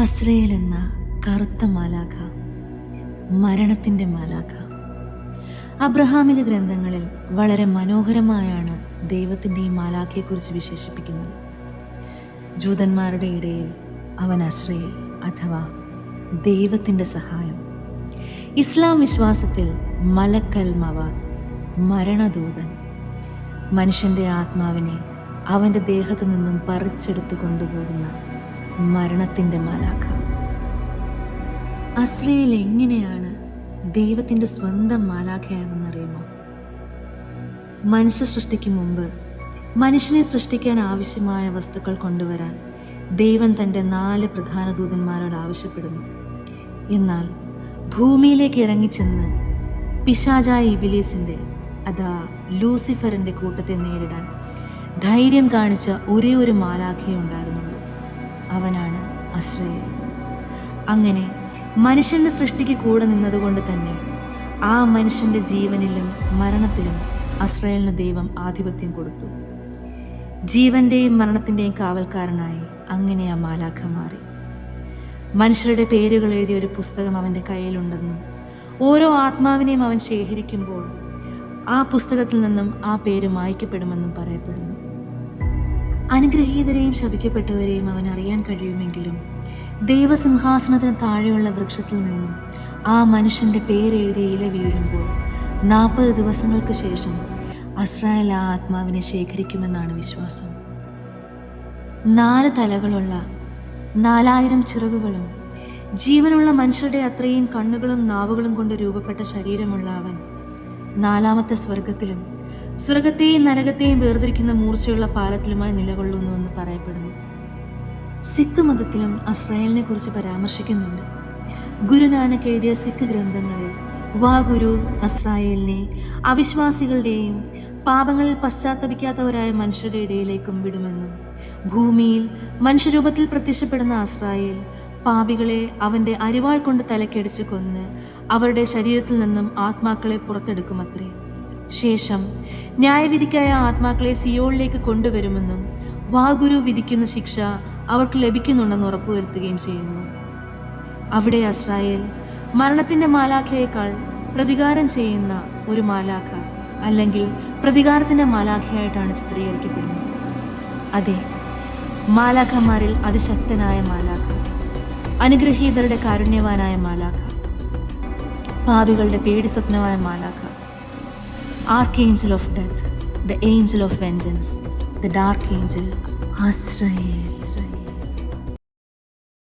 അസ്രയേൽ എന്ന കറുത്ത മാലാഖ മരണത്തിന്റെ മാലാഖ. അബ്രഹാമിക ഗ്രന്ഥങ്ങളിൽ വളരെ മനോഹരമായാണ് ദൈവത്തിന്റെ ഈ മാലാഖയെക്കുറിച്ച് വിശേഷിപ്പിക്കുന്നത്. ജൂതന്മാരുടെ ഇടയിൽ അവൻ അസ്രയേൽ അഥവാ ദൈവത്തിന്റെ സഹായം. ഇസ്ലാം വിശ്വാസത്തിൽ മലക്കൽ മവാദ് മരണദൂതൻ. മനുഷ്യന്റെ ആത്മാവിനെ അവന്റെ ദേഹത്തു നിന്നും പറിച്ചെടുത്തു കൊണ്ടുപോകുന്ന മരണത്തിന്റെ മാലാഖ. അസ്രയേൽ എങ്ങനെയാണ് ദൈവത്തിന്റെ സ്വന്തം മാലാഖയാകുന്നറിയുമോ മനുഷ്യ സൃഷ്ടിക്ക് മുമ്പ് മനുഷ്യനെ സൃഷ്ടിക്കാൻ ആവശ്യമായ വസ്തുക്കൾ കൊണ്ടുവരാൻ ദൈവം തന്റെ നാല് പ്രധാന ദൂതന്മാരോട് ആവശ്യപ്പെടുന്നു. എന്നാൽ ഭൂമിയിലേക്ക് ഇറങ്ങിച്ചെന്ന് പിശാചായ ഇബിലീസിന്റെ അതാ ലൂസിഫറിന്റെ കൂട്ടത്തെ നേരിടാൻ ധൈര്യം കാണിച്ച ഒരേ ഒരു മാലാഖയെ ഉണ്ടായിരുന്നുള്ളൂ അവനാണ് അശ്രയൻ. അങ്ങനെ മനുഷ്യന്റെ സൃഷ്ടിക്ക് കൂടെ നിന്നതുകൊണ്ട് തന്നെ ആ മനുഷ്യന്റെ ജീവനിലും മരണത്തിലും അസ്രയേലിന് ദൈവം ആധിപത്യം കൊടുത്തു. ജീവന്റെയും മരണത്തിന്റെയും കാവൽക്കാരനായി അങ്ങനെ ആ മാലാഖ മാറി. മനുഷ്യരുടെ പേരുകൾ എഴുതിയ ഒരു പുസ്തകം അവന്റെ കയ്യിലുണ്ടെന്നും ഓരോ ആത്മാവിനെയും അവൻ ശേഖരിക്കുമ്പോൾ ആ പുസ്തകത്തിൽ നിന്നും ആ പേര് മായ്ക്കപ്പെടുമെന്നും പറയപ്പെടുന്നു. അനുഗ്രഹീതരെയും ശപിക്കപ്പെട്ടവരെയും അവൻ അറിയാൻ കഴിയുമെങ്കിലും ദൈവസിംഹാസനത്തിന് താഴെയുള്ള വൃക്ഷത്തിൽ നിന്നും ആ മനുഷ്യന്റെ പേരെഴുതിയ ഇല വീഴുമ്പോൾ നാൽപ്പത് ദിവസങ്ങൾക്ക് ശേഷം അസ്രായേൽ ആ ആത്മാവിനെ ശേഖരിക്കുമെന്നാണ് വിശ്വാസം. നാല് തലകളുള്ള നാലായിരം ചിറകുകളും ജീവനുള്ള മനുഷ്യരുടെ അത്രയും കണ്ണുകളും നാവുകളും കൊണ്ട് രൂപപ്പെട്ട ശരീരമുള്ള അവൻ നാലാമത്തെ സ്വർഗത്തിലും സ്വർഗത്തെയും നരകത്തെയും വേർതിരിക്കുന്ന മൂർച്ചയുള്ള പാലത്തിലുമായി നിലകൊള്ളുന്നുവെന്ന് പറയപ്പെടുന്നു. സിഖ് മതത്തിലും അസ്രായേലിനെ കുറിച്ച് പരാമർശിക്കുന്നുണ്ട്. ഗുരുനാനക് എഴുതിയ സിഖ് ഗ്രന്ഥങ്ങളിൽ വാഗുരു അസ്രായേലിനെ അവിശ്വാസികളുടെയും പാപങ്ങളിൽ പശ്ചാത്തപിക്കാത്തവരായ മനുഷ്യരുടെ ഇടയിലേക്കും വിടുമെന്നും ഭൂമിയിൽ മനുഷ്യരൂപത്തിൽ പ്രത്യക്ഷപ്പെടുന്ന അസ്രായേൽ പാപികളെ അവന്റെ അരിവാൾ കൊണ്ട് തലക്കടിച്ച് കൊന്ന് അവരുടെ ശരീരത്തിൽ നിന്നും ആത്മാക്കളെ പുറത്തെടുക്കുമത്രേ. ശേഷം ന്യായവിധിക്കായ ആത്മാക്കളെ സിയോളിലേക്ക് കൊണ്ടുവരുമെന്നും വാഗുരു വിധിക്കുന്ന ശിക്ഷ അവർക്ക് ലഭിക്കുന്നുണ്ടെന്ന് ഉറപ്പുവരുത്തുകയും ചെയ്യുന്നു. അവിടെ അസ്രായേൽ മരണത്തിന്റെ മാലാഖയേക്കാൾ പ്രതികാരം ചെയ്യുന്ന ഒരു മാലാഖ അല്ലെങ്കിൽ പ്രതികാരത്തിന്റെ മാലാഖയായിട്ടാണ് ചിത്രീകരിക്കപ്പെടുന്നത്. അതെ മാലാഖമാരിൽ അതിശക്തനായ മാലാഖ. അനുഗ്രഹീതരുടെ കാരുണ്യവാനായ മാലാഖ. പാപികളുടെ പേടി സ്വപ്നമായ മാലാഖ. Archangel of death the angel of vengeance the dark angel Azrael